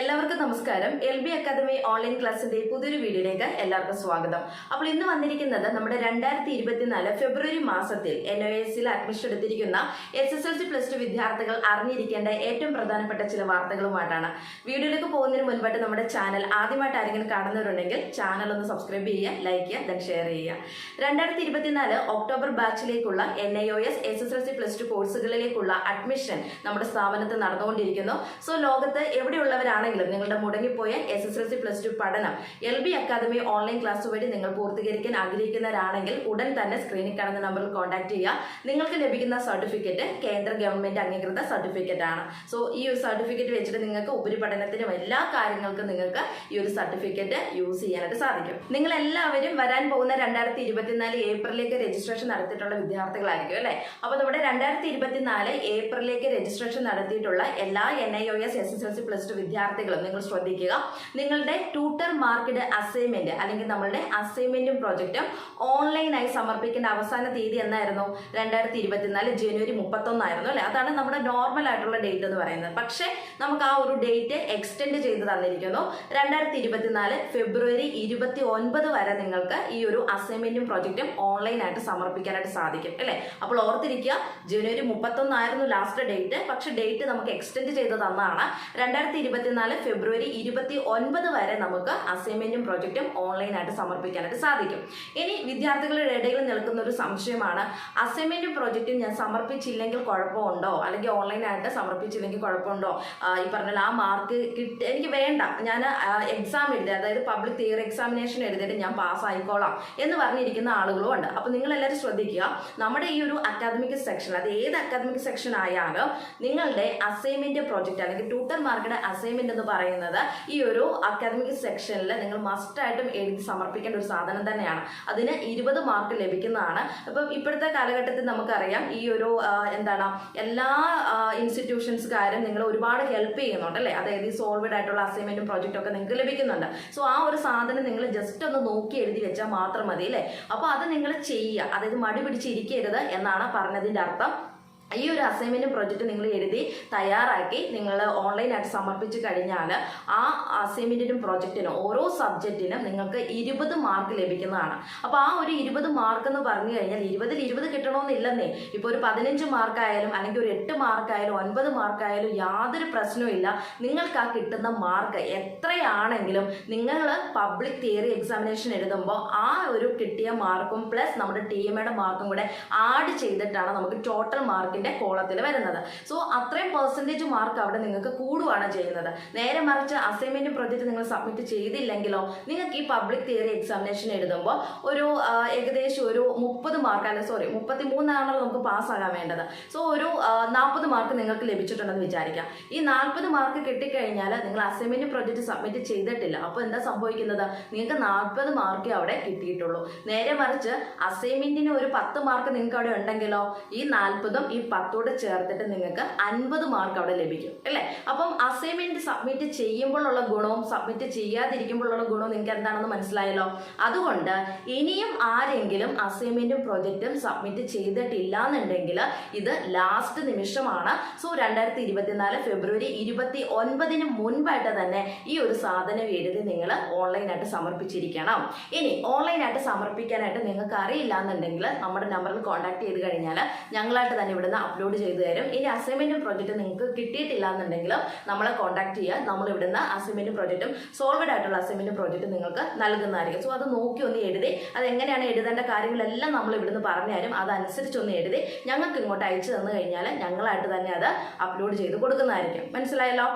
എല്ലാവർക്കും നമസ്കാരം. L B academy online ക്ലാസ്സിന്റെ പുതിയൊരു വീഡിയോയിലേക്ക് എല്ലാവർക്കും സ്വാഗതം. അപ്പോൾ ഇന്ന് വന്നിരിക്കുന്നത് നമ്മുടെ രണ്ടായിരത്തി ഇരുപത്തിനാല് ഫെബ്രുവരി മാസത്തിൽ എൻ ഒ എസിൽ അഡ്മിഷൻ എടുത്തിരിക്കുന്ന S S L C plus two വിദ്യാർത്ഥികൾ അറിഞ്ഞിരിക്കേണ്ട ഏറ്റവും പ്രധാനപ്പെട്ട ചില വാർത്തകളുമായിട്ടാണ്. വീഡിയോയിലേക്ക് പോകുന്നതിന് മുൻപായിട്ട് നമ്മുടെ ചാനൽ ആദ്യമായിട്ട് ആരെങ്കിലും കാണുന്നവരുണ്ടെങ്കിൽ ചാനൽ ഒന്ന് സബ്സ്ക്രൈബ് ചെയ്യുക ലൈക്ക് ചെയ്യുക ദെൻ ഷെയർ ചെയ്യുക. രണ്ടായിരത്തി ഇരുപത്തിനാല് October ബാച്ചിലേക്കുള്ള N I O S S S L C plus two കോഴ്സുകളിലേക്കുള്ള admission നമ്മുടെ സ്ഥാപനത്തിൽ നടന്നുകൊണ്ടിരിക്കുന്നു. സോ ലോകത്ത് എവിടെയുള്ളവരാണെങ്കിലും നിങ്ങളുടെ മുടങ്ങിപ്പോയ S S L C plus two പഠനം L B academy online class വഴി നിങ്ങൾ പൂർത്തീകരിക്കാൻ ആഗ്രഹിക്കുന്നവരാണെങ്കിൽ ഉടൻ തന്നെ സ്ക്രീനിൽ കാണുന്ന നമ്പറിൽ കോൺടാക്ട് ചെയ്യുക. നിങ്ങൾക്ക് ലഭിക്കുന്ന സർട്ടിഫിക്കറ്റ് കേന്ദ്ര ഗവൺമെന്റ് അംഗീകൃത സർട്ടിഫിക്കറ്റ് ആണ്. സോ ഈ ഒരു സർട്ടിഫിക്കറ്റ് വെച്ചിട്ട് നിങ്ങൾക്ക് ഉപരിപഠനത്തിനും എല്ലാ കാര്യങ്ങൾക്കും നിങ്ങൾക്ക് ഈ ഒരു സർട്ടിഫിക്കറ്റ് യൂസ് ചെയ്യാനായിട്ട് സാധിക്കും. നിങ്ങൾ എല്ലാവരും വരാൻ പോകുന്ന രണ്ടായിരത്തി ഇരുപത്തിനാല് ഏപ്രിലേക്ക് രജിസ്ട്രേഷൻ നടത്തിയിട്ടുള്ള വിദ്യാർത്ഥികളായിരിക്കും അല്ലേ? അപ്പോൾ നമ്മുടെ രണ്ടായിരത്തി ഇരുപത്തിനാല് ഏപ്രിലേക്ക് രജിസ്ട്രേഷൻ നടത്തിയിട്ടുള്ള എല്ലാ N I O S S S L C plus two വിദ്യാർത്ഥികളും നിങ്ങൾ ശ്രദ്ധിക്കുക. നിങ്ങളുടെ ട്യൂട്ടർ മാർക്കഡ് അസൈൻമെന്റ് അല്ലെങ്കിൽ നമ്മളുടെ അസൈൻമെന്റും പ്രോജക്റ്റും ഓൺലൈനായി സമർപ്പിക്കേണ്ട അവസാന തീയതി എന്നായിരുന്നു? രണ്ടായിരത്തി ഇരുപത്തിനാല് ജനുവരി മുപ്പത്തൊന്നായിരുന്നു അല്ലേ? അതാണ് നമ്മുടെ നോർമൽ ആയിട്ടുള്ള ഡേറ്റ് എന്ന് പറയുന്നത്. പക്ഷേ നമുക്ക് ആ ഒരു ഡേറ്റ് എക്സ്റ്റെൻഡ് ചെയ്ത് തന്നിരിക്കുന്നു. രണ്ടായിരത്തി ഇരുപത്തിനാല് ഫെബ്രുവരി ഇരുപത്തി ഒൻപത് വരെ നിങ്ങൾക്ക് ഈ ഒരു അസൈൻമെന്റും പ്രോജക്റ്റും ഓൺലൈനായിട്ട് സമർപ്പിക്കാനായിട്ട് സാധിക്കും അല്ലേ? അപ്പോൾ ഓർത്തിരിക്കുക ജനുവരി മുപ്പത്തൊന്നായിരുന്നു ലാസ്റ്റ് ഡേറ്റ് പക്ഷെ ഡേറ്റ് നമുക്ക് എക്സ്റ്റെൻഡ് ചെയ്ത് തന്നതാണ്. രണ്ടായിരത്തി ഇരുപത്തിനാല് ഫെബ്രുവരി ഇരുപത്തി ഒൻപത് വരെ നമുക്ക് അസൈൻമെന്റും പ്രോജക്റ്റും ഓൺലൈനായിട്ട് സമർപ്പിക്കാനായിട്ട് സാധിക്കും. ഇനി വിദ്യാർത്ഥികളുടെ ഇടയിൽ നിൽക്കുന്ന ഒരു സംശയമാണ്. അസൈൻമെന്റും പ്രോജക്റ്റും ഞാൻ സമർപ്പിച്ചില്ലെങ്കിൽ കുഴപ്പമുണ്ടോ? അല്ലെങ്കിൽ ഓൺലൈനായിട്ട് സമർപ്പിച്ചില്ലെങ്കിൽ കുഴപ്പമുണ്ടോ? ഈ പറഞ്ഞാൽ ആ മാർക്ക് കിട്ടി എനിക്ക് വേണ്ട. ഞാൻ എക്സാം എഴുതി അതായത് പബ്ലിക് തിയറി എക്സാമിനേഷൻ എഴുതിയിട്ട് ഞാൻ പാസ് ആയിക്കോളാം എന്ന് പറഞ്ഞിരിക്കുന്ന ആളുകളും ഉണ്ട്. അപ്പോൾ നിങ്ങൾ എല്ലാവരും ശ്രദ്ധിക്കുക. നമ്മുടെ ഈ ഒരു അക്കാദമിക് സെക്ഷൻ അത് ഏത് അക്കാദമിക് സെക്ഷൻ ആയാലും നിങ്ങളുടെ അസൈൻമെന്റ് പ്രോജക്റ്റ് അല്ലെങ്കിൽ ട്യൂട്ടർ മാർക്കിന്റെ അസൈൻമെന്റ് എന്ന് പറയുന്നത് ഈ ഒരു അക്കാദമിക് സെക്ഷനിൽ നിങ്ങൾ മസ്റ്റായിട്ടും എഴുതി സമർപ്പിക്കേണ്ട ഒരു സാധനം തന്നെയാണ്. അതിന് ഇരുപത് മാർക്ക് ലഭിക്കുന്നതാണ്. അപ്പം ഇപ്പോഴത്തെ കാലഘട്ടത്തിൽ നമുക്കറിയാം ഈ ഒരു എന്താണ് എല്ലാ ഇൻസ്റ്റിറ്റ്യൂഷൻസുകാരും നിങ്ങൾ ഒരുപാട് ഹെൽപ്പ് ചെയ്യുന്നുണ്ട് അല്ലേ? അതായത് ഈ സോൾവഡ് ആയിട്ടുള്ള അസൈൻമെന്റും പ്രോജക്റ്റും ഒക്കെ നിങ്ങൾക്ക് ലഭിക്കുന്നുണ്ട്. സോ ആ ഒരു സാധനം നിങ്ങൾ ജസ്റ്റ് ഒന്ന് നോക്കി എഴുതി വെച്ചാൽ മാത്രം മതി അല്ലേ? അപ്പോൾ അത് നിങ്ങൾ ചെയ്യുക. അതായത് മടി പിടിച്ചിരിക്കരുത് എന്നാണ് പറഞ്ഞതിന്റെ അർത്ഥം. ഈ ഒരു അസൈൻമെന്റും പ്രോജക്റ്റ് നിങ്ങൾ എഴുതി തയ്യാറാക്കി നിങ്ങൾ ഓൺലൈനായിട്ട് സമർപ്പിച്ച് കഴിഞ്ഞാൽ ആ അസൈൻമെന്റിനും പ്രൊജക്റ്റിനും ഓരോ സബ്ജക്റ്റിനും നിങ്ങൾക്ക് ഇരുപത് മാർക്ക് ലഭിക്കുന്നതാണ്. അപ്പോൾ ആ ഒരു ഇരുപത് മാർക്ക് എന്ന് പറഞ്ഞു കഴിഞ്ഞാൽ ഇരുപതിൽ ഇരുപത് കിട്ടണമെന്നില്ലെന്നേ ഇപ്പോൾ ഒരു പതിനഞ്ച് മാർക്കായാലും അല്ലെങ്കിൽ ഒരു എട്ട് മാർക്കായാലും ഒൻപത് മാർക്കായാലും യാതൊരു പ്രശ്നവും ഇല്ല. നിങ്ങൾക്ക് ആ കിട്ടുന്ന മാർക്ക് എത്രയാണെങ്കിലും നിങ്ങൾ പബ്ലിക് തിയറി എക്സാമിനേഷൻ എഴുതുമ്പോൾ ആ ഒരു കിട്ടിയ മാർക്കും പ്ലസ് നമ്മുടെ ടി മാർക്കും കൂടെ ആഡ് ചെയ്തിട്ടാണ് നമുക്ക് ടോട്ടൽ മാർക്കിന്റെ കോളത്തിൽ വരുന്നത്. സോ അത്രയും പെർസെന്റേജ് മാർക്ക് അവിടെ നിങ്ങൾക്ക് കൂടുകയാണ് ചെയ്യുന്നത്. നേരെ മറിച്ച് അസൈൻമെന്റ് പ്രൊജക്റ്റ് നിങ്ങൾ സബ്മിറ്റ് ചെയ്തില്ലെങ്കിലോ നിങ്ങൾക്ക് ഈ പബ്ലിക് തിയറി എക്സാമിനേഷൻ എഴുതുമ്പോൾ ഒരു ഏകദേശം ഒരു മുപ്പത് മാർക്ക് അല്ല സോറി മുപ്പത്തി മൂന്നാണല്ലോ നമുക്ക് പാസ്സാകാൻ വേണ്ടത്. സോ ഒരു നാൽപ്പത് മാർക്ക് നിങ്ങൾക്ക് ലഭിച്ചിട്ടുണ്ടെന്ന് വിചാരിക്കാം. ഈ നാൽപ്പത് മാർക്ക് കിട്ടിക്കഴിഞ്ഞാൽ നിങ്ങൾ അസൈൻമെന്റ് പ്രൊജക്റ്റ് സബ്മിറ്റ് ചെയ്തിട്ടില്ല. അപ്പോൾ എന്താ സംഭവിക്കുന്നത്? നിങ്ങൾക്ക് നാൽപ്പത് മാർക്കേ അവിടെ കിട്ടിയിട്ടുള്ളൂ. നേരെ മറിച്ച് അസൈൻമെന്റിന് ഒരു പത്ത് മാർക്ക് നിങ്ങൾക്ക് അവിടെ ഉണ്ടെങ്കിലോ ഈ നാൽപ്പതും ഈ പത്തോട് ചേർത്തിട്ട് നിങ്ങൾക്ക് അൻപത് മാർക്ക് അവിടെ ലഭിക്കും അല്ലേ? അപ്പം അസൈൻമെന്റ് സബ്മിറ്റ് ചെയ്യുമ്പോഴുള്ള ഗുണവും സബ്മിറ്റ് ചെയ്യാതിരിക്കുമ്പോഴുള്ള ഗുണവും നിങ്ങൾക്ക് എന്താണെന്ന് മനസ്സിലായല്ലോ? അതുകൊണ്ട് ഇനിയും ആരെങ്കിലും അസൈൻമെന്റും പ്രൊജക്റ്റും സബ്മിറ്റ് ചെയ്തിട്ടില്ല എന്നുണ്ടെങ്കിൽ ഇത് ലാസ്റ്റ് നിമിഷമാണ്. സോ രണ്ടായിരത്തി ഇരുപത്തിനാല് ഫെബ്രുവരി ഇരുപത്തി ഒൻപതിന് മുൻപായിട്ട് തന്നെ ഈ ഒരു സാധനം എഴുതി നിങ്ങൾ ഓൺലൈനായിട്ട് സമർപ്പിച്ചിരിക്കണം. ഇനി ഓൺലൈനായിട്ട് സമർപ്പിക്കാനായിട്ട് നിങ്ങൾക്ക് അറിയില്ല എന്നുണ്ടെങ്കിൽ നമ്മുടെ നമ്പറിൽ കോൺടാക്ട് ചെയ്ത് കഴിഞ്ഞാൽ ഞങ്ങളായിട്ട് തന്നെ ഇവിടുന്ന് അപ്ലോഡ് ചെയ്തു തരും. ഇനി അസൈൻമെന്റും പ്രോജക്റ്റ് നിങ്ങൾക്ക് കിട്ടിയിട്ടില്ല എന്നുണ്ടെങ്കിൽ നമ്മളെ കോൺടാക്ട് ചെയ്യുക. നമ്മൾ ഇവിടുന്ന് അസൈൻമെന്റും പ്രോജക്റ്റും സോൾവഡ് ആയിട്ടുള്ള അസൈൻമെന്റും പ്രോജക്റ്റ് നിങ്ങൾക്ക് നൽകുന്നതായിരിക്കും. സോ അത് നോക്കി ഒന്ന് എഴുതി അത് എങ്ങനെയാണ് എഴുതേണ്ട കാര്യങ്ങളെല്ലാം നമ്മൾ ഇവിടുന്ന് പറഞ്ഞു തരും. അതനുസരിച്ച് ഒന്ന് എഴുതി ഞങ്ങൾക്ക് ഇങ്ങോട്ട് അയച്ചു തന്നു കഴിഞ്ഞാൽ ഞങ്ങളായിട്ട് തന്നെ അത് അപ്ലോഡ് ചെയ്ത് കൊടുക്കുന്നതായിരിക്കും. മനസ്സിലായല്ലോ?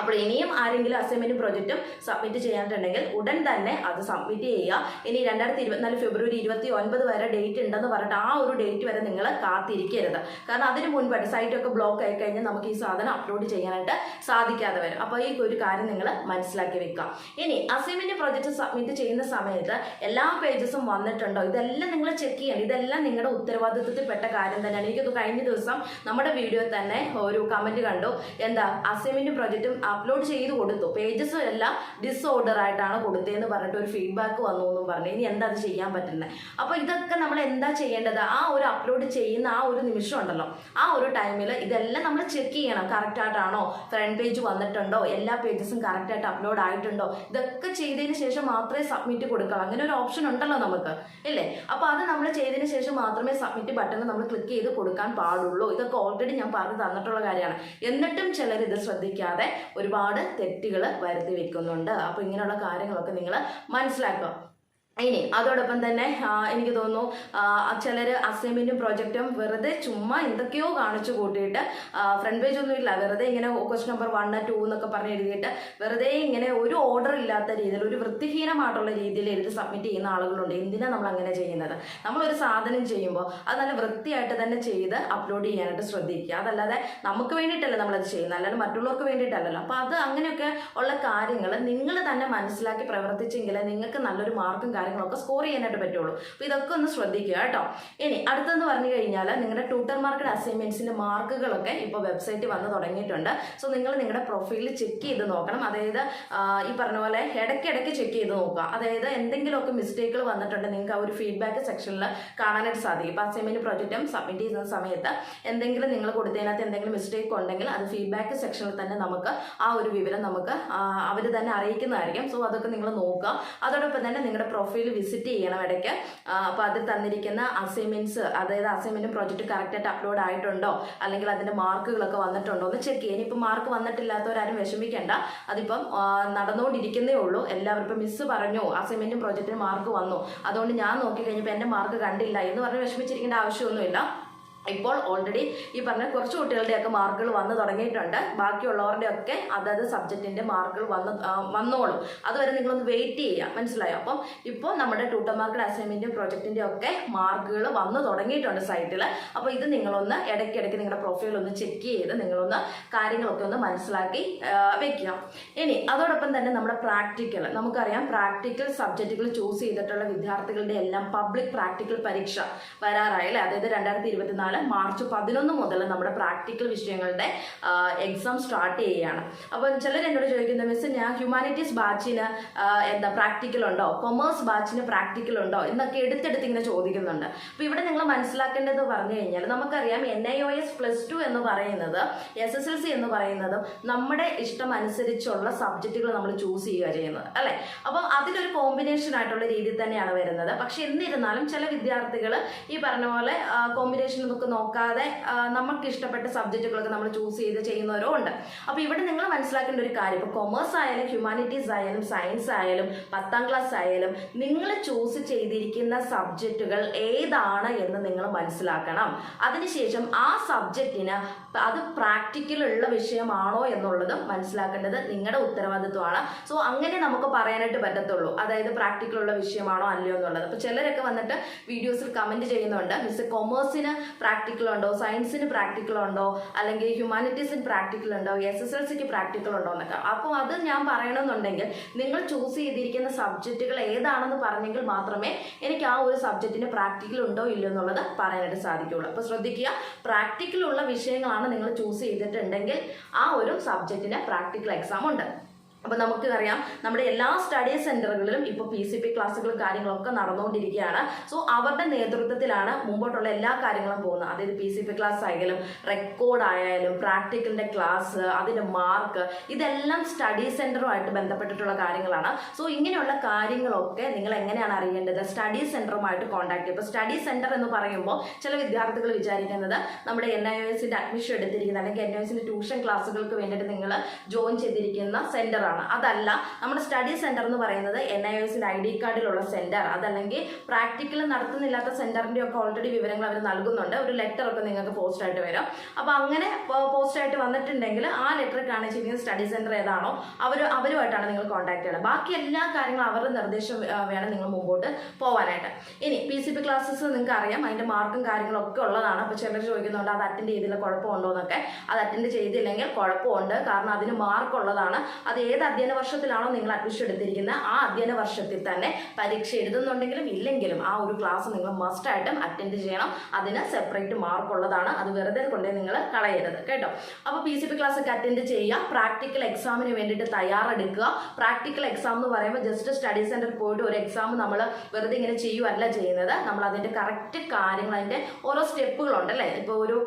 അപ്പോൾ ഇനിയും ആരെങ്കിലും അസൈൻമെന്റും പ്രോജക്റ്റും സബ്മിറ്റ് ചെയ്യാനുണ്ടെങ്കിൽ ഉടൻ തന്നെ അത് സബ്മിറ്റ് ചെയ്യുക. ഇനി രണ്ടായിരത്തി ഇരുപത്തിനാല് ഫെബ്രുവരി ഇരുപത്തി ഒൻപത് വരെ ഡേറ്റ് ഉണ്ടെന്ന് പറഞ്ഞിട്ട് ആ ഒരു ഡേറ്റ് വരെ നിങ്ങൾ കാത്തിരിക്കരുത്. കാരണം അതിന് മുൻപായിട്ട് സൈറ്റൊക്കെ ബ്ലോക്ക് ആയി കഴിഞ്ഞാൽ നമുക്ക് ഈ സാധനം അപ്ലോഡ് ചെയ്യാനായിട്ട് സാധിക്കാതെ വരും. അപ്പോൾ ഈ ഒരു കാര്യം നിങ്ങൾ മനസ്സിലാക്കി വെക്കാം ഇനി അസൈൻമെന്റ് പ്രോജക്റ്റ് സബ്മിറ്റ് ചെയ്യുന്ന സമയത്ത് എല്ലാ പേജസും വന്നിട്ടുണ്ടോ? ഇതെല്ലാം നിങ്ങൾ ചെക്ക് ചെയ്യണം. ഇതെല്ലാം നിങ്ങളുടെ ഉത്തരവാദിത്വത്തിൽപ്പെട്ട കാര്യം തന്നെയാണ്. എനിക്കത് കഴിഞ്ഞ ദിവസം നമ്മുടെ വീഡിയോ തന്നെ ഒരു കമന്റ് കണ്ടു. എന്താ? അസൈൻമെന്റ് പ്രോജക്റ്റും അപ്ലോഡ് ചെയ്ത് കൊടുത്തു. പേജസ് എല്ലാം ഡിസോർഡർ ആയിട്ടാണ് കൊടുത്തതെന്ന് പറഞ്ഞിട്ട് ഒരു ഫീഡ്ബാക്ക് വന്നു എന്നും പറഞ്ഞു. ഇനി എന്താ അത് ചെയ്യാൻ പറ്റുന്നത് അപ്പോൾ ഇതൊക്കെ നമ്മൾ എന്താ ചെയ്യേണ്ടത്? ആ ഒരു അപ്ലോഡ് ചെയ്യുന്ന ആ ഒരു നിമിഷം ഉണ്ടല്ലോ. ആ ഒരു ടൈമിൽ ഇതെല്ലാം നമ്മൾ ചെക്ക് ചെയ്യണം. കറക്റ്റ് ആയിട്ടാണോ? ഫ്രണ്ട് പേജ് വന്നിട്ടുണ്ടോ? എല്ലാ പേജസും കറക്റ്റ് ആയിട്ട് അപ്ലോഡ് ആയിട്ടുണ്ടോ? ഇതൊക്കെ ചെയ്തതിന് ശേഷം മാത്രമേ സബ്മിറ്റ് കൊടുക്കാവൂ. അങ്ങനെ ഒരു ഓപ്ഷൻ ഉണ്ടല്ലോ നമുക്ക്. ഇല്ലേ? അപ്പോൾ അത് നമ്മൾ ചെയ്തതിന് ശേഷം മാത്രമേ സബ്മിറ്റ് ബട്ടൺ നമ്മൾ ക്ലിക്ക് ചെയ്ത് കൊടുക്കാൻ പാടുള്ളൂ. ഇതൊക്കെ ഓൾറെഡി ഞാൻ പറഞ്ഞു തന്നിട്ടുള്ള കാര്യമാണ്. എന്നിട്ടും ചിലർ ഇത് ശ്രദ്ധിക്കാതെ ഒരുപാട് തെറ്റുകൾ വരുത്തി വെക്കുന്നുണ്ട്. അപ്പോൾ ഇങ്ങനെയുള്ള കാര്യങ്ങളൊക്കെ നിങ്ങൾ മനസ്സിലാക്കുക. ഇനി അതോടൊപ്പം തന്നെ എനിക്ക് തോന്നുന്നു ചിലർ അസൈൻമെന്റും പ്രോജക്റ്റും വെറുതെ ചുമ്മാ എന്തൊക്കെയോ കാണിച്ചു കൂട്ടിയിട്ട് ഫ്രണ്ട് പേജ് ഒന്നും ഇല്ല. വെറുതെ ഇങ്ങനെ ക്വസ്റ്റ് നമ്പർ വൺ ടു എന്നൊക്കെ പറഞ്ഞ് എഴുതിയിട്ട് വെറുതെ ഇങ്ങനെ ഒരു ഓർഡർ ഇല്ലാത്ത രീതിയിൽ ഒരു വൃത്തിഹീനമായിട്ടുള്ള രീതിയിൽ എഴുതി സബ്മിറ്റ് ചെയ്യുന്ന ആളുകളുണ്ട്. എന്തിനാണ് നമ്മൾ അങ്ങനെ ചെയ്യുന്നത്? നമ്മളൊരു സാധനം ചെയ്യുമ്പോൾ അത് നല്ല വൃത്തിയായിട്ട് തന്നെ ചെയ്ത് അപ്ലോഡ് ചെയ്യാനായിട്ട് ശ്രദ്ധിക്കുക. അതല്ലാതെ നമുക്ക് വേണ്ടിയിട്ടല്ല നമ്മളത് ചെയ്യുന്നത്? അല്ലാതെ മറ്റുള്ളവർക്ക് വേണ്ടിയിട്ടല്ലല്ലോ. അപ്പോൾ അത് അങ്ങനെയൊക്കെ ഉള്ള കാര്യങ്ങൾ നിങ്ങൾ തന്നെ മനസ്സിലാക്കി പ്രവർത്തിച്ചെങ്കിൽ നിങ്ങൾക്ക് നല്ലൊരു മാർക്കും കാര്യങ്ങളൊക്കെ സ്കോർ ചെയ്യാനായിട്ട് പറ്റുള്ളൂ. അപ്പോൾ ഇതൊക്കെ ഒന്ന് ശ്രദ്ധിക്കുക കേട്ടോ. ഇനി അടുത്തെന്ന് പറഞ്ഞു കഴിഞ്ഞാൽ നിങ്ങളുടെ ട്യൂട്ടർ അസൈൻമെന്റ്സിന്റെ മാർക്കുകളൊക്കെ ഇപ്പോൾ വെബ്സൈറ്റ് വന്ന് തുടങ്ങിയിട്ടുണ്ട്. സോ നിങ്ങൾ നിങ്ങളുടെ പ്രൊഫൈലിൽ ചെക്ക് ചെയ്ത് നോക്കണം. അതായത് ഈ പറഞ്ഞ പോലെ ഇടയ്ക്കിടയ്ക്ക് ചെക്ക് ചെയ്ത് നോക്കുക. അതായത് എന്തെങ്കിലുമൊക്കെ മിസ്റ്റേക്കുകൾ വന്നിട്ടുണ്ട് നിങ്ങൾക്ക് ആ ഒരു ഫീഡ്ബാക്ക് സെക്ഷനിൽ കാണാനായിട്ട് സാധിക്കും. ഇപ്പോൾ അസൈൻമെന്റ് പ്രോജക്റ്റും സബ്മിറ്റ് ചെയ്യുന്ന സമയത്ത് എന്തെങ്കിലും നിങ്ങൾ കൊടുത്തതിനകത്ത് എന്തെങ്കിലും മിസ്റ്റേക്ക് ഉണ്ടെങ്കിൽ അത് ഫീഡ്ബാക്ക് സെക്ഷനിൽ തന്നെ നമുക്ക് ആ ഒരു വിവരം നമുക്ക് അവർ തന്നെ അറിയിക്കുന്നതായിരിക്കും. സോ അതൊക്കെ നിങ്ങൾ നോക്കുക. അതോടൊപ്പം തന്നെ നിങ്ങളുടെ പ്രൊഫൈൽ വിസിറ്റ് ചെയ്യണം ഇടയ്ക്ക്. അപ്പോൾ അതിൽ തന്നിരിക്കുന്ന അസൈൻമെന്റ്സ് അതായത് അസൈൻമെന്റും പ്രോജക്റ്റ് കറക്റ്റായിട്ട് അപ്ലോഡ് ആയിട്ടുണ്ടോ? അല്ലെങ്കിൽ അതിന്റെ മാർക്കുകളൊക്കെ വന്നിട്ടുണ്ടോ? എന്ന് ചെക്ക് ചെയ്യാൻ ഇനിയിപ്പോൾ മാർക്ക് വന്നിട്ടില്ലാത്തവരാരും വിഷമിക്കേണ്ട. അതിപ്പം നടന്നുകൊണ്ടിരിക്കുന്നേ ഉള്ളൂ. എല്ലാവരും ഇപ്പം മിസ്സ് പറഞ്ഞു. അസൈൻമെന്റും പ്രോജക്റ്റിനും മാർക്ക് വന്നു. അതുകൊണ്ട് ഞാൻ നോക്കി കഴിഞ്ഞപ്പോൾ എന്റെ മാർക്ക് കണ്ടില്ല എന്ന് പറഞ്ഞ് വിഷമിച്ചിരിക്കേണ്ട ആവശ്യമൊന്നുമില്ല. ഇപ്പോൾ ഓൾറെഡി ഈ പറഞ്ഞ കുറച്ച് കുട്ടികളുടെയൊക്കെ മാർക്കുകൾ വന്നു തുടങ്ങിയിട്ടുണ്ട്. ബാക്കിയുള്ളവരുടെ ഒക്കെ അതായത് സബ്ജക്റ്റിന്റെ മാർക്കുകൾ വന്ന് വന്നോളും. അതുവരെ നിങ്ങളൊന്ന് വെയിറ്റ് ചെയ്യുക. മനസ്സിലായോ? അപ്പം ഇപ്പോൾ നമ്മുടെ ട്യൂട്ടർ മാർക്കറ്റ് അസൈൻമെന്റും പ്രൊജക്റ്റിന്റെ ഒക്കെ മാർക്കുകൾ വന്നു തുടങ്ങിയിട്ടുണ്ട് സൈറ്റിൽ അപ്പോൾ ഇത് നിങ്ങളൊന്ന് ഇടയ്ക്കിടയ്ക്ക് നിങ്ങളുടെ പ്രൊഫൈൽ ഒന്ന് ചെക്ക് ചെയ്ത് നിങ്ങളൊന്ന് കാര്യങ്ങളൊക്കെ ഒന്ന് മനസ്സിലാക്കി വെക്കുക. ഇനി അതോടൊപ്പം തന്നെ നമ്മുടെ പ്രാക്ടിക്കൽ നമുക്കറിയാം പ്രാക്ടിക്കൽ സബ്ജക്റ്റുകൾ ചൂസ് ചെയ്തിട്ടുള്ള വിദ്യാർത്ഥികളുടെ എല്ലാം പബ്ലിക് പ്രാക്ടിക്കൽ പരീക്ഷ വരാറായി അല്ലേ? അതായത് രണ്ടായിരത്തി ഇരുപത്തിനാല് മാർച്ച് പതിനൊന്ന് മുതൽ നമ്മുടെ പ്രാക്ടിക്കൽ വിഷയങ്ങളുടെ എക്സാം സ്റ്റാർട്ട് ചെയ്യുകയാണ്. അപ്പോൾ ചിലർ എന്നോട് ചോദിക്കുന്ന മിസ് ഞാൻ ഹ്യൂമാനിറ്റീസ് ബാച്ചിന് എന്താ പ്രാക്ടിക്കൽ ഉണ്ടോ? കൊമേഴ്സ് ബാച്ചിന് പ്രാക്ടിക്കൽ ഉണ്ടോ? എന്നൊക്കെ എടുത്തെടുത്ത് ഇങ്ങനെ ചോദിക്കുന്നുണ്ട്. അപ്പോൾ ഇവിടെ നിങ്ങൾ മനസ്സിലാക്കേണ്ടത് പറഞ്ഞു കഴിഞ്ഞാൽ നമുക്കറിയാം N I O S plus two എന്ന് പറയുന്നത് എസ് എസ് എൽ സി എന്ന് പറയുന്നതും നമ്മുടെ ഇഷ്ടം അനുസരിച്ചുള്ള സബ്ജക്റ്റുകൾ നമ്മൾ ചൂസ് ചെയ്യുക ചെയ്യുന്നത് അല്ലേ? അപ്പം അതിലൊരു കോമ്പിനേഷൻ ആയിട്ടുള്ള രീതിയിൽ തന്നെയാണ് വരുന്നത്. പക്ഷെ എന്നിരുന്നാലും ചില വിദ്യാർത്ഥികൾ ഈ പറഞ്ഞ പോലെ കോമ്പിനേഷൻ ഒക്കെ നോക്കാതെ നമുക്ക് ഇഷ്ടപ്പെട്ട സബ്ജക്റ്റുകളൊക്കെ നമ്മൾ ചൂസ് ചെയ്ത് ചെയ്യുന്നവരും ഉണ്ട്. അപ്പോൾ ഇവിടെ നിങ്ങൾ മനസ്സിലാക്കേണ്ട ഒരു കാര്യം ഇപ്പോൾ കൊമേഴ്സ് ആയാലും ഹ്യൂമാനിറ്റീസ് ആയാലും സയൻസ് ആയാലും പത്താം ക്ലാസ് ആയാലും നിങ്ങൾ ചൂസ് ചെയ്തിരിക്കുന്ന സബ്ജക്റ്റുകൾ ഏതാണ് എന്ന് നിങ്ങൾ മനസ്സിലാക്കണം. അതിനുശേഷം ആ സബ്ജക്റ്റിന് അത് പ്രാക്ടിക്കൽ ഉള്ള വിഷയമാണോ എന്നുള്ളത് മനസ്സിലാക്കേണ്ടത് നിങ്ങളുടെ ഉത്തരവാദിത്വമാണ്. സോ അങ്ങനെ നമുക്ക് പറയാനായിട്ട് പറ്റത്തുള്ളൂ. അതായത് പ്രാക്ടിക്കൽ ഉള്ള വിഷയമാണോ അല്ലയോ എന്നുള്ളത്. അപ്പോൾ ചിലരൊക്കെ വന്നിട്ട് വീഡിയോസിൽ കമന്റ് ചെയ്യുന്നുണ്ട് മിസ് കൊമേഴ്സിന് പ്രാക്ടിക്കൽ ഉണ്ടോ? സയൻസിന് പ്രാക്ടിക്കൽ ഉണ്ടോ? അല്ലെങ്കിൽ ഹ്യൂമാനിറ്റീസിന് പ്രാക്ടിക്കൽ ഉണ്ടോ? എസ് എസ് എൽ സിക്ക് പ്രാക്ടിക്കൽ ഉണ്ടോ എന്നൊക്കെ. അപ്പോൾ അത് ഞാൻ പറയണമെന്നുണ്ടെങ്കിൽ നിങ്ങൾ ചൂസ് ചെയ്തിരിക്കുന്ന സബ്ജക്റ്റുകൾ ഏതാണെന്ന് പറഞ്ഞെങ്കിൽ മാത്രമേ എനിക്ക് ആ ഒരു സബ്ജക്റ്റിന് പ്രാക്ടിക്കൽ ഉണ്ടോ ഇല്ലയോ എന്നുള്ളത് പറയാനായിട്ട് സാധിക്കുള്ളൂ അപ്പോൾ ശ്രദ്ധിക്കുക പ്രാക്ടിക്കൽ ഉള്ള വിഷയങ്ങളാണ് നിങ്ങൾ ചൂസ് ചെയ്തിട്ടുണ്ടെങ്കിൽ ആ ഒരു സബ്ജക്റ്റിന് പ്രാക്ടിക്കൽ എക്സാം ഉണ്ട്. അപ്പോൾ നമുക്ക് അറിയാം നമ്മുടെ എല്ലാ സ്റ്റഡി സെന്ററുകളിലും ഇപ്പോൾ പി സി പി ക്ലാസ്സുകളും കാര്യങ്ങളൊക്കെ നടന്നുകൊണ്ടിരിക്കുകയാണ്. സോ അവരുടെ നേതൃത്വത്തിലാണ് മുമ്പോട്ടുള്ള എല്ലാ കാര്യങ്ങളും പോകുന്നത്. അതായത് പി സി പി ക്ലാസ് ആയാലും റെക്കോർഡ് ആയാലും പ്രാക്ടിക്കലിന്റെ ക്ലാസ് അതിന്റെ മാർക്ക് ഇതെല്ലാം സ്റ്റഡി സെന്ററുമായിട്ട് ബന്ധപ്പെട്ടിട്ടുള്ള കാര്യങ്ങളാണ്. സോ ഇങ്ങനെയുള്ള കാര്യങ്ങളൊക്കെ നിങ്ങൾ എങ്ങനെയാണ് അറിയേണ്ടത്? സ്റ്റഡി സെന്ററുമായിട്ട് കോൺടാക്ട് ചെയ്യുക. സ്റ്റഡി സെന്റർ എന്ന് പറയുമ്പോൾ ചില വിദ്യാർത്ഥികൾ വിചാരിക്കുന്നത് നമ്മുടെ എൻ ഐ എസിന്റെ അഡ്മിഷൻ എടുത്തിരിക്കുന്ന അല്ലെങ്കിൽ എൻ ഐ എസിന്റെ ട്യൂഷൻ ക്ലാസ്സുകൾക്ക് വേണ്ടിയിട്ട് നിങ്ങൾ ജോയിൻ ചെയ്തിരിക്കുന്ന സെന്ററാണ് അതല്ല നമ്മുടെ സ്റ്റഡി സെന്റർ എന്ന് പറയുന്നത് എൻ ഐ എസിന്റെ ഐ ഡി കാർഡിലുള്ള സെന്റർ അതല്ലെങ്കിൽ പ്രാക്ടിക്കൽ നടത്തുന്നില്ലാത്ത സെന്ററിന്റെ ഒക്കെ ഓൾറെഡി വിവരങ്ങൾ അവർ നൽകുന്നുണ്ട്. ഒരു ലെറ്റർ ഒക്കെ നിങ്ങൾക്ക് പോസ്റ്റ് ആയിട്ട് വരും. അപ്പോൾ അങ്ങനെ പോസ്റ്റ് ആയിട്ട് വന്നിട്ടുണ്ടെങ്കിൽ ആ ലെറ്റർ കാണിച്ചിരിക്കുന്ന സ്റ്റഡി സെന്റർ ഏതാണോ. അവർ അവരുമായിട്ടാണ് നിങ്ങൾ കോൺടാക്ട് ചെയ്യുന്നത് ബാക്കി എല്ലാ കാര്യങ്ങളും അവരുടെ നിർദ്ദേശം വേണം നിങ്ങൾ മുമ്പോട്ട് പോകാനായിട്ട് ഇനി പി സി പി ക്ലാസ്സസ് നിങ്ങൾക്ക് അറിയാം. അതിന്റെ മാർക്കും കാര്യങ്ങളും ഒക്കെ ഉള്ളതാണ്. അപ്പോൾ ചിലർ ചോദിക്കുന്നുണ്ട് അത് അറ്റൻഡ് ചെയ്തില്ല കുഴപ്പമുണ്ടോ? എന്നൊക്കെ. അത് അറ്റൻഡ് ചെയ്തില്ലെങ്കിൽ കുഴപ്പമുണ്ട്. കാരണം അതിന് മാർക്ക് ഉള്ളതാണ്. അത് ഏത് അധ്യയന വർഷത്തിലാണോ നിങ്ങൾ അഡ്മിഷൻ എടുത്തിരിക്കുന്നത്? ആ അധ്യയന വർഷത്തിൽ തന്നെ പരീക്ഷ എഴുതുന്നുണ്ടെങ്കിലും ഇല്ലെങ്കിലും ആ ഒരു ക്ലാസ് നിങ്ങൾ മസ്റ്റ് ആയിട്ടും അറ്റൻഡ് ചെയ്യണം. അതിന് സെപ്പറേറ്റ് മാർക്ക് ഉള്ളതാണ്. അത് വെറുതെ കൊണ്ടേ നിങ്ങൾ കളയരുത്. കേട്ടോ? അപ്പോൾ പി സി പി ക്ലാസ് ഒക്കെ അറ്റൻഡ് ചെയ്യുക. പ്രാക്ടിക്കൽ എക്സാമിന് വേണ്ടിയിട്ട് തയ്യാറെടുക്കുക. പ്രാക്ടിക്കൽ എക്സാം എന്ന് പറയുമ്പോൾ ജസ്റ്റ് സ്റ്റഡി സെന്ററിൽ പോയിട്ട് ഒരു എക്സാം നമ്മൾ വെറുതെ ഇങ്ങനെ ചെയ്യുകയല്ല ചെയ്യുന്നത്. നമ്മൾ അതിന്റെ കറക്റ്റ് കാര്യങ്ങൾ അതിന്റെ ഓരോ സ്റ്റെപ്പുകളുണ്ട് അല്ലേ? ഇപ്പോൾ ഒരു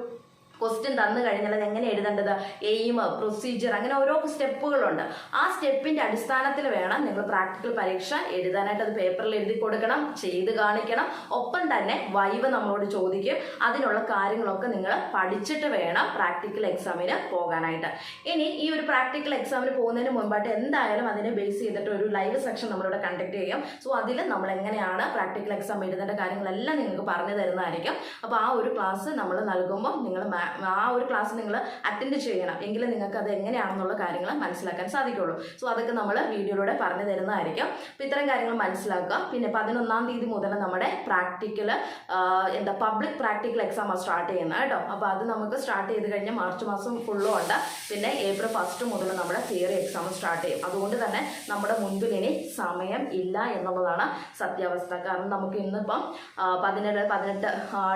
ക്വസ്റ്റ്യൻ തന്നു കഴിഞ്ഞാൽ അത് എങ്ങനെ എഴുതേണ്ടത്? എയിം പ്രൊസീജിയർ അങ്ങനെ ഓരോ സ്റ്റെപ്പുകളുണ്ട് ആ സ്റ്റെപ്പിന്റെ അടിസ്ഥാനത്തിൽ വേണം നിങ്ങൾ പ്രാക്ടിക്കൽ പരീക്ഷ എഴുതാനായിട്ട് അത് പേപ്പറിൽ എഴുതി കൊടുക്കണം ചെയ്ത് കാണിക്കണം. ഒപ്പം തന്നെ വൈവ് നമ്മളോട് ചോദിക്കും. അതിനുള്ള കാര്യങ്ങളൊക്കെ നിങ്ങൾ പഠിച്ചിട്ട് വേണം പ്രാക്ടിക്കൽ എക്സാമിന് പോകാനായിട്ട്. ഇനി ഈ ഒരു പ്രാക്ടിക്കൽ എക്സാമിന് പോകുന്നതിന് മുമ്പായിട്ട് എന്തായാലും അതിനെ ബേസ് ചെയ്തിട്ട് ഒരു ലൈവ് സെക്ഷൻ നമ്മളിവിടെ കണ്ടക്ട് ചെയ്യും. സോ അതിൽ നമ്മൾ എങ്ങനെയാണ് പ്രാക്ടിക്കൽ എക്സാം എഴുതേണ്ട കാര്യങ്ങളെല്ലാം നിങ്ങൾക്ക് പറഞ്ഞു തരുന്നതായിരിക്കും. അപ്പോൾ ആ ഒരു ക്ലാസ് നമ്മൾ നൽകുമ്പോൾ നിങ്ങൾ ആ ഒരു ക്ലാസ് നിങ്ങൾ അറ്റൻഡ് ചെയ്യണം. എങ്കിൽ നിങ്ങൾക്ക് അത് എങ്ങനെയാണെന്നുള്ള കാര്യങ്ങൾ മനസ്സിലാക്കാൻ സാധിക്കുള്ളൂ. സോ അതൊക്കെ നമ്മൾ വീഡിയോയിലൂടെ പറഞ്ഞു തരുന്നതായിരിക്കും. അപ്പോൾ ഇത്തരം കാര്യങ്ങൾ മനസ്സിലാക്കുക. പിന്നെ പതിനൊന്നാം തീയതി മുതൽ നമ്മുടെ പ്രാക്ടിക്കൽ എന്താ പബ്ലിക് പ്രാക്ടിക്കൽ എക്സാം സ്റ്റാർട്ട് ചെയ്യുന്നത് കേട്ടോ. അപ്പോൾ അത് നമുക്ക് സ്റ്റാർട്ട് ചെയ്ത് കഴിഞ്ഞാൽ മാർച്ച് മാസം ഫുള്ളും ഉണ്ട്. പിന്നെ ഏപ്രിൽ ഫസ്റ്റ് മുതൽ നമ്മുടെ തിയറി എക്സാം സ്റ്റാർട്ട് ചെയ്യും. അതുകൊണ്ട് തന്നെ നമ്മുടെ മുൻപിൽ ഇനി സമയം ഇല്ല എന്നുള്ളതാണ് സത്യാവസ്ഥ. കാരണം നമുക്ക് ഇന്നിപ്പം പതിനേഴ് പതിനെട്ട്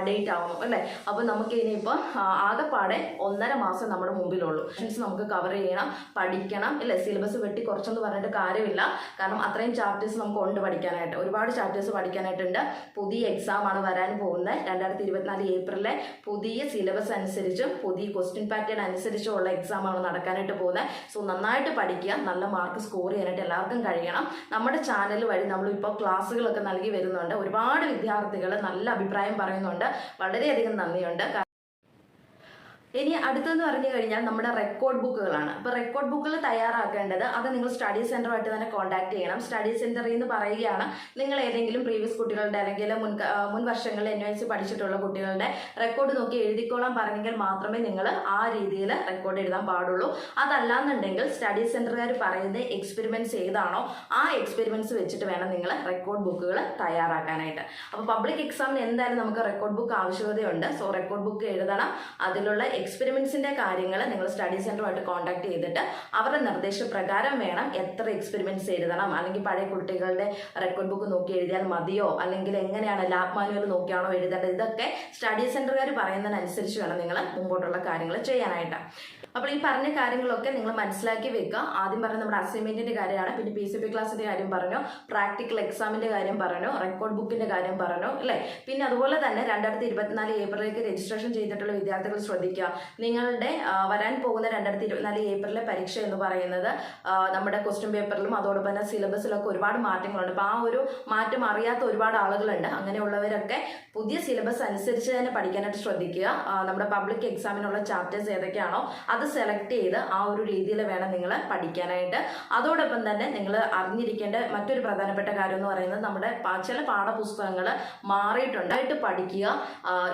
ഡേറ്റ് ആവുന്നു അല്ലേ? അപ്പോൾ നമുക്ക് ഇനിയിപ്പോൾ ആകെപ്പാടെ ഒന്നര മാസം നമ്മുടെ മുമ്പിലുള്ളൂ. Questions നമുക്ക് കവർ ചെയ്യണം പഠിക്കണം അല്ലേ സിലബസ് വെട്ടി കുറച്ചെന്ന് പറഞ്ഞിട്ട് കാര്യമില്ല. കാരണം അത്രയും ചാപ്റ്റേഴ്സ് നമുക്ക് ഉണ്ട് പഠിക്കാനായിട്ട്. ഒരുപാട് ചാപ്റ്റേഴ്സ് പഠിക്കാനായിട്ടുണ്ട്. പുതിയ എക്സാം ആണ് വരാൻ പോകുന്നത്. രണ്ടായിരത്തി ഇരുപത്തിനാല് ഏപ്രിലെ പുതിയ സിലബസ് അനുസരിച്ചും പുതിയ ക്വസ്റ്റ്യൻ പാറ്റേൺ അനുസരിച്ചുള്ള എക്സാം ആണ് നടക്കാനായിട്ട് പോകുന്നത്. സോ നന്നായിട്ട് പഠിക്കുക നല്ല മാർക്ക് സ്കോർ ചെയ്യാനായിട്ട് എല്ലാവർക്കും കഴിയണം. നമ്മുടെ ചാനൽ വഴി നമ്മളിപ്പോൾ ക്ലാസ്സുകളൊക്കെ നൽകി വരുന്നുണ്ട്. ഒരുപാട് വിദ്യാർത്ഥികൾ നല്ല അഭിപ്രായം പറയുന്നുണ്ട്. വളരെയധികം നന്ദിയുണ്ട്. ഇനി അടുത്തെന്ന് പറഞ്ഞു കഴിഞ്ഞാൽ നമ്മുടെ റെക്കോർഡ് ബുക്കുകളാണ് അപ്പോൾ റെക്കോർഡ് ബുക്കുകൾ തയ്യാറാക്കേണ്ടത് അത് നിങ്ങൾ സ്റ്റഡി സെന്ററുമായിട്ട് തന്നെ കോൺടാക്ട് ചെയ്യണം. സ്റ്റഡി സെന്ററിൽ നിന്ന് പറയുകയാണ് നിങ്ങൾ ഏതെങ്കിലും പ്രീവിയസ് കുട്ടികളുടെ അല്ലെങ്കിൽ മുൻ മുൻ വർഷങ്ങളിൽ എൻ എസ് പഠിച്ചിട്ടുള്ള കുട്ടികളുടെ റെക്കോർഡ് നോക്കി എഴുതിക്കോളാൻ പറഞ്ഞെങ്കിൽ മാത്രമേ നിങ്ങൾ ആ രീതിയിൽ റെക്കോർഡ് എഴുതാൻ പാടുള്ളൂ. അതല്ലാന്നുണ്ടെങ്കിൽ സ്റ്റഡി സെന്ററുകാർ പറയുന്ന എക്സ്പെരിമെന്റ്സ് ഏതാണോ ആ എക്സ്പെരിമെന്റ്സ് വെച്ചിട്ട് വേണം നിങ്ങൾ റെക്കോർഡ് ബുക്കുകൾ തയ്യാറാക്കാനായിട്ട്. അപ്പോൾ പബ്ലിക് എക്സാമിന് എന്തായാലും നമുക്ക് റെക്കോർഡ് ബുക്ക് ആവശ്യകതയുണ്ട്. സോ റെക്കോർഡ് ബുക്ക് എഴുതണം. അതിലുള്ള എക്സ്പെരിമെന്റ്സിന്റെ കാര്യങ്ങൾ നിങ്ങൾ സ്റ്റഡി സെന്ററുമായിട്ട് കോൺടാക്ട് ചെയ്തിട്ട് അവരുടെ നിർദ്ദേശപ്രകാരം വേണം എത്ര എക്സ്പെരിമെന്റ്സ് എഴുതണം. അല്ലെങ്കിൽ പഴയ കുട്ടികളുടെ റെക്കോർഡ് ബുക്ക് നോക്കി എഴുതിയാൽ മതിയോ? അല്ലെങ്കിൽ എങ്ങനെയാണ് ലാബ് മാനുവൽ നോക്കിയാണോ എഴുതേണ്ടത്? ഇതൊക്കെ സ്റ്റഡി സെന്ററുകാർ പറയുന്നതിനനുസരിച്ച് വേണം നിങ്ങൾ മുമ്പോട്ടുള്ള കാര്യങ്ങൾ ചെയ്യാനായിട്ട്. അപ്പോൾ ഈ പറഞ്ഞ കാര്യങ്ങളൊക്കെ നിങ്ങൾ മനസ്സിലാക്കി വെക്കുക. ആദ്യം പറഞ്ഞ നമ്മുടെ അസൈൻമെന്റിന്റെ കാര്യമാണ്. പിന്നെ പി സി പി ക്ലാസിന്റെ കാര്യം പറഞ്ഞു. പ്രാക്ടിക്കൽ എക്സാമിന്റെ കാര്യം പറഞ്ഞു. റെക്കോർഡ് ബുക്കിന്റെ കാര്യം പറഞ്ഞു. അല്ലേ? പിന്നെ അതുപോലെ തന്നെ രണ്ടായിരത്തി ഇരുപത്തിനാല് ഏപ്രിലേക്ക് രജിസ്ട്രേഷൻ ചെയ്തിട്ടുള്ള വിദ്യാർത്ഥികൾ ശ്രദ്ധിക്കുക. നിങ്ങളുടെ വരാൻ പോകുന്ന രണ്ടായിരത്തി ഇരുപത്തിനാല് ഏപ്രിലെ പരീക്ഷ എന്ന് പറയുന്നത് നമ്മുടെ ക്വസ്റ്റ്യൻ പേപ്പറിലും അതോടൊപ്പം തന്നെ സിലബസിലൊക്കെ ഒരുപാട് മാറ്റങ്ങളുണ്ട്. അപ്പോൾ ആ ഒരു മാറ്റം അറിയാത്ത ഒരുപാട് ആളുകളുണ്ട്. അങ്ങനെയുള്ളവരൊക്കെ പുതിയ സിലബസ് അനുസരിച്ച് തന്നെ പഠിക്കാനായിട്ട് ശ്രദ്ധിക്കുക. നമ്മുടെ പബ്ലിക് എക്സാമിനുള്ള ചാപ്റ്റേഴ്സ് ഏതൊക്കെയാണോ അത് സെലക്ട് ചെയ്ത് ആ ഒരു രീതിയിൽ വേണം നിങ്ങൾ പഠിക്കാനായിട്ട്. അതോടൊപ്പം തന്നെ നിങ്ങൾ അറിഞ്ഞിരിക്കേണ്ട മറ്റൊരു പ്രധാനപ്പെട്ട കാര്യം എന്ന് പറയുന്നത് നമ്മുടെ ചില പാഠപുസ്തകങ്ങൾ മാറിയിട്ടുണ്ട്. ആയിട്ട് പഠിക്കുക.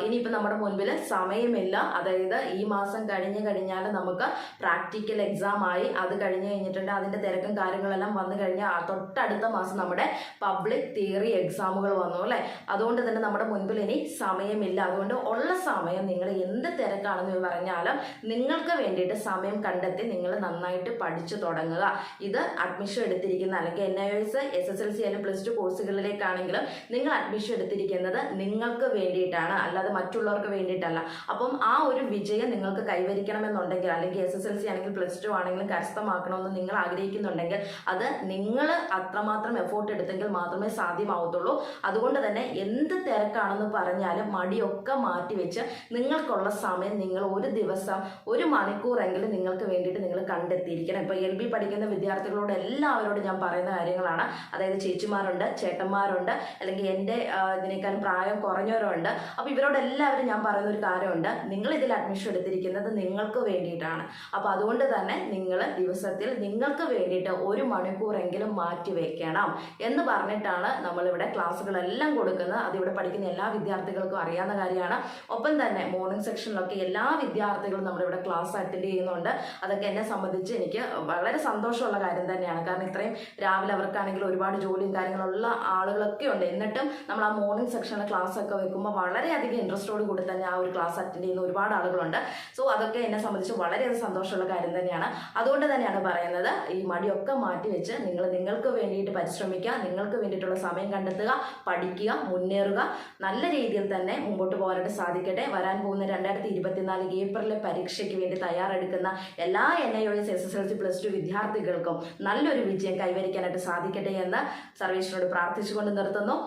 ഇനിയിപ്പോൾ നമ്മുടെ മുൻപിൽ സമയമില്ല. അതായത് ഈ മാസം കഴിഞ്ഞ് കഴിഞ്ഞാൽ നമുക്ക് പ്രാക്ടിക്കൽ എക്സാം ആയി. അത് കഴിഞ്ഞ് കഴിഞ്ഞിട്ടുണ്ട്. അതിന്റെ തിരക്കും കാര്യങ്ങളെല്ലാം വന്നു കഴിഞ്ഞാൽ തൊട്ടടുത്ത മാസം നമ്മുടെ പബ്ലിക് തിയറി എക്സാമുകൾ വന്നു അല്ലേ? അതുകൊണ്ട് തന്നെ നമ്മുടെ മുൻപിൽ ഇനി സമയമില്ല. അതുകൊണ്ട് ഉള്ള സമയം നിങ്ങൾ എന്ത് തിരക്കാണെന്ന് പറഞ്ഞാലും നിങ്ങൾക്ക് വേണ്ടിയിട്ട് സമയം കണ്ടെത്തി നിങ്ങൾ നന്നായിട്ട് പഠിച്ചു തുടങ്ങുക. ഇത് അഡ്മിഷൻ എടുത്തിരിക്കുന്ന അല്ലെങ്കിൽ N I S S S L C അല്ലെങ്കിൽ പ്ലസ് ടു കോഴ്സുകളിലേക്കാണെങ്കിലും നിങ്ങൾ അഡ്മിഷൻ എടുത്തിരിക്കുന്നത് നിങ്ങൾക്ക് വേണ്ടിയിട്ടാണ്. അല്ലാതെ മറ്റുള്ളവർക്ക് വേണ്ടിയിട്ടല്ല. അപ്പം ആ ഒരു വിജയം നിങ്ങൾക്ക് കൈവരിക്കണമെന്നുണ്ടെങ്കിൽ അല്ലെങ്കിൽ എസ് എസ് എൽ സി ആണെങ്കിൽ പ്ലസ് ടു ആണെങ്കിലും കരസ്ഥമാക്കണമെന്ന് നിങ്ങൾ ആഗ്രഹിക്കുന്നുണ്ടെങ്കിൽ അത് നിങ്ങൾ അത്രമാത്രം എഫോർട്ട് എടുത്തെങ്കിൽ മാത്രമേ സാധ്യമാവത്തുള്ളൂ. അതുകൊണ്ട് തന്നെ എന്ത് തിരക്കാണെന്ന് പറഞ്ഞാലും മടിയൊക്കെ മാറ്റിവെച്ച് നിങ്ങൾക്കുള്ള സമയം നിങ്ങൾ ഒരു ദിവസം ഒരു മണിക്കൂറെങ്കിലും നിങ്ങൾക്ക് വേണ്ടിയിട്ട് നിങ്ങൾ കണ്ടെത്തിയിരിക്കണം. ഇപ്പോൾ എൽ ബി പഠിക്കുന്ന വിദ്യാർത്ഥികളോട് എല്ലാവരോടും ഞാൻ പറയുന്ന കാര്യങ്ങളാണ്. അതായത് ചേച്ചിമാരുണ്ട് ചേട്ടന്മാരുണ്ട് അല്ലെങ്കിൽ എന്റെ ഇതിനേക്കാളും പ്രായം കുറഞ്ഞവരുണ്ട്. അപ്പോൾ ഇവരോടെല്ലാവരും ഞാൻ പറയുന്ന ഒരു കാര്യമുണ്ട്. നിങ്ങൾ ഇതിൽ അഡ്മിഷൻ എടുത്തിരിക്കുന്നത് നിങ്ങൾക്ക് വേണ്ടിയിട്ടാണ്. അപ്പോൾ അതുകൊണ്ട് തന്നെ നിങ്ങൾ ദിവസത്തിൽ നിങ്ങൾക്ക് വേണ്ടിയിട്ട് ഒരു മണിക്കൂറെങ്കിലും മാറ്റി വെക്കണം എന്ന് പറഞ്ഞിട്ടാണ് നമ്മളിവിടെ ക്ലാസ്സുകളെല്ലാം കൊടുക്കുന്നത്. അതിവിടെ പഠിക്കുന്ന എല്ലാ വിദ്യാർത്ഥികൾക്കും അറിയാവുന്ന കാര്യമാണ്. ഒപ്പം തന്നെ മോർണിംഗ് സെക്ഷനിലൊക്കെ എല്ലാ വിദ്യാർത്ഥികളും നമ്മുടെ ഇവിടെ ക്ലാസ് അറ്റൻഡ് ചെയ്യുന്നുണ്ട്. അതൊക്കെ എന്നെ സംബന്ധിച്ച് എനിക്ക് വളരെ സന്തോഷമുള്ള കാര്യം തന്നെയാണ്. കാരണം ഇത്രയും രാവിലെ അവർക്കാണെങ്കിൽ ഒരുപാട് ജോലിയും കാര്യങ്ങളുള്ള ആളുകളൊക്കെ ഉണ്ട്. എന്നിട്ടും നമ്മൾ ആ മോർണിംഗ് സെക്ഷനിലെ ക്ലാസ് ഒക്കെ വെക്കുമ്പോൾ വളരെയധികം ഇൻട്രസ്റ്റോട് കൂടി തന്നെ ആ ഒരു ക്ലാസ് അറ്റൻഡ് ചെയ്യുന്ന ഒരുപാട് ആളുകളുണ്ട്. സോ അതൊക്കെ എന്നെ സംബന്ധിച്ച് വളരെയധികം സന്തോഷമുള്ള കാര്യം തന്നെയാണ്. അതുകൊണ്ട് തന്നെയാണ് പറയുന്നത് ഈ മടിയൊക്കെ മാറ്റി വെച്ച് നിങ്ങൾ നിങ്ങൾക്ക് വേണ്ടിയിട്ട് പരിശ്രമിക്കുക നിങ്ങൾക്ക് വേണ്ടിയിട്ടുള്ള സമയം കണ്ടെത്തുക പഠിക്കുക മുന്നേറുക. നല്ല രീതിയിൽ തന്നെ മുമ്പോട്ട് പോകാനായിട്ട് സാധിക്കട്ടെ. വരാൻ പോകുന്ന രണ്ടായിരത്തി ഇരുപത്തിനാല് ഏപ്രിലെ പരീക്ഷയ്ക്ക് വേണ്ടി തയ്യാറെടുക്കുന്ന എല്ലാ N I O S S S L C plus two വിദ്യാർത്ഥികൾക്കും നല്ലൊരു വിജയം കൈവരിക്കാനായിട്ട് സാധിക്കട്ടെ എന്ന് സർവേശ്വരോട് പ്രാർത്ഥിച്ചുകൊണ്ട് നിർത്തുന്നു.